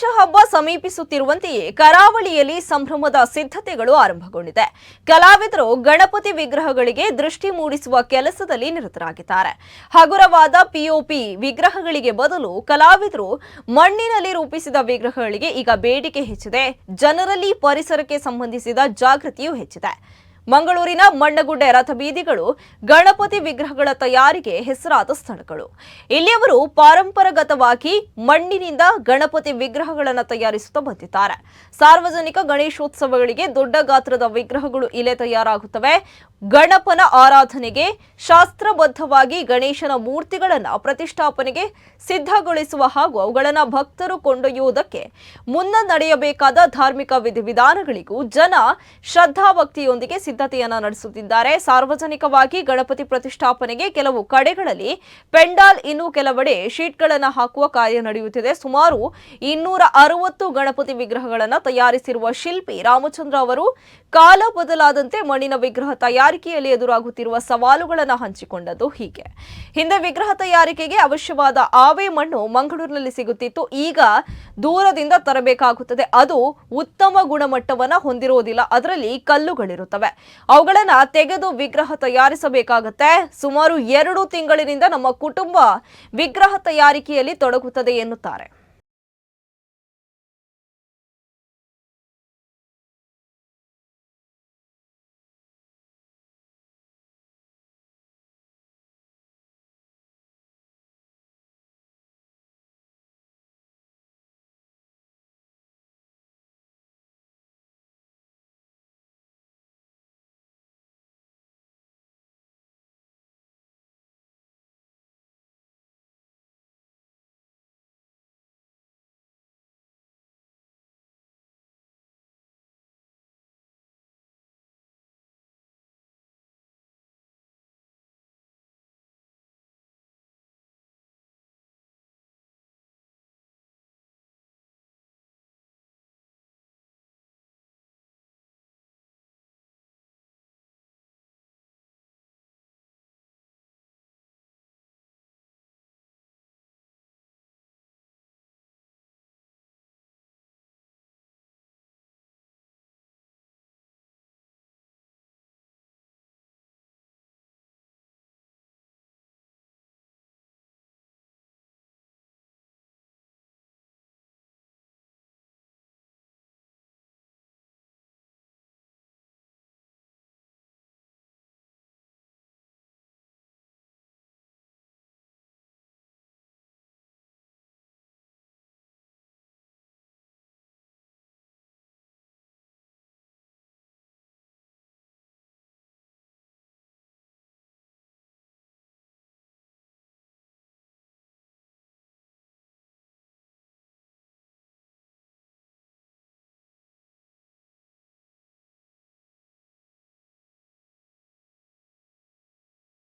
ಗಣೇಶ ಹಬ್ಬ ಸಮೀಪಿಸುತ್ತಿರುವಂತೆಯೇ ಕರಾವಳಿಯಲ್ಲಿ ಸಂಭ್ರಮದ ಸಿದ್ಧತೆಗಳು ಆರಂಭಗೊಂಡಿದೆ. ಕಲಾವಿದರು ಗಣಪತಿ ವಿಗ್ರಹಗಳಿಗೆ ದೃಷ್ಟಿ ಮೂಡಿಸುವ ಕೆಲಸದಲ್ಲಿ ನಿರತರಾಗಿದ್ದಾರೆ. ಹಗುರವಾದ ಪಿಒಪಿ ವಿಗ್ರಹಗಳಿಗೆ ಬದಲು ಕಲಾವಿದರು ಮಣ್ಣಿನಲ್ಲಿ ರೂಪಿಸಿದ ವಿಗ್ರಹಗಳಿಗೆ ಈಗ ಬೇಡಿಕೆ ಹೆಚ್ಚಿದೆ. ಜನರಲ್ಲಿ ಪರಿಸರಕ್ಕೆ ಸಂಬಂಧಿಸಿದ ಜಾಗೃತಿಯೂ ಹೆಚ್ಚಿದೆ. ಮಂಗಳೂರಿನ ಮಣ್ಣಗುಡ್ಡೆ ರಥಬೀದಿಗಳು ಗಣಪತಿ ವಿಗ್ರಹಗಳ ತಯಾರಿಗೆ ಹೆಸರಾದ ಸ್ಥಳಗಳು. ಇಲ್ಲಿಯವರು ಪಾರಂಪರಾಗತವಾಗಿ ಮಣ್ಣಿನಿಂದ ಗಣಪತಿ ವಿಗ್ರಹಗಳನ್ನು ತಯಾರಿಸುತ್ತಾ ಬಂದಿದ್ದಾರೆ. ಸಾರ್ವಜನಿಕ ಗಣೇಶೋತ್ಸವಗಳಿಗೆ ದೊಡ್ಡ ಗಾತ್ರದ ವಿಗ್ರಹಗಳು ಇಲ್ಲೇ ತಯಾರಾಗುತ್ತವೆ. ಗಣಪನ ಆರಾಧನೆಗೆ ಶಾಸ್ತ್ರಬದ್ಧವಾಗಿ ಗಣೇಶನ ಮೂರ್ತಿಗಳನ್ನು ಪ್ರತಿಷ್ಠಾಪನೆಗೆ ಸಿದ್ಧಗೊಳಿಸುವ ಹಾಗೂ ಅವುಗಳನ್ನು ಭಕ್ತರು ಕೊಂಡೊಯ್ಯುವುದಕ್ಕೆ ಮುನ್ನ ನಡೆಯಬೇಕಾದ ಧಾರ್ಮಿಕ ವಿಧಿವಿಧಾನಗಳಿಗೂ ಜನ ಶ್ರದ್ಧಾಭಕ್ತಿಯೊಂದಿಗೆ ಸಿದ್ಧತೆಯನ್ನು ನಡೆಸುತ್ತಿದ್ದಾರೆ. ಸಾರ್ವಜನಿಕವಾಗಿ ಗಣಪತಿ ಪ್ರತಿಷ್ಠಾಪನೆಗೆ ಕೆಲವು ಕಡೆಗಳಲ್ಲಿ ಪೆಂಡಾಲ್ ಇನ್ನು ಕೆಲವೆಡೆ ಶೀಟ್ಗಳನ್ನು ಹಾಕುವ ಕಾರ್ಯ ನಡೆಯುತ್ತಿದೆ. ಸುಮಾರು ಇನ್ನೂರ ಅರವತ್ತು ಗಣಪತಿ ವಿಗ್ರಹಗಳನ್ನು ತಯಾರಿಸಿರುವ ಶಿಲ್ಪಿ ರಾಮಚಂದ್ರ ಅವರು ಕಾಲ ಬದಲಾದಂತೆ ಮಣ್ಣಿನ ವಿಗ್ರಹ ತಯಾರಿಕೆಯಲ್ಲಿ ಎದುರಾಗುತ್ತಿರುವ ಸವಾಲುಗಳನ್ನು ಹಂಚಿಕೊಂಡದ್ದು ಹೀಗೆ. ಹಿಂದೆ ವಿಗ್ರಹ ತಯಾರಿಕೆಗೆ ಅವಶ್ಯವಾದ ಆವೆ ಮಣ್ಣು ಮಂಗಳೂರಿನಲ್ಲಿ ಸಿಗುತ್ತಿತ್ತು. ಈಗ ದೂರದಿಂದ ತರಬೇಕಾಗುತ್ತದೆ. ಅದು ಉತ್ತಮ ಗುಣಮಟ್ಟವನ್ನು ಹೊಂದಿರುವುದಿಲ್ಲ. ಅದರಲ್ಲಿ ಕಲ್ಲುಗಳಿರುತ್ತವೆ. ಅವುಗಳನ್ನು ತೆಗೆದು ವಿಗ್ರಹ ತಯಾರಿಸಬೇಕಾಗುತ್ತೆ. ಸುಮಾರು ಎರಡು ತಿಂಗಳಿನಿಂದ ನಮ್ಮ ಕುಟುಂಬ ವಿಗ್ರಹ ತಯಾರಿಕೆಯಲ್ಲಿ ತೊಡಗುತ್ತದೆ ಎನ್ನುತ್ತಾರೆ.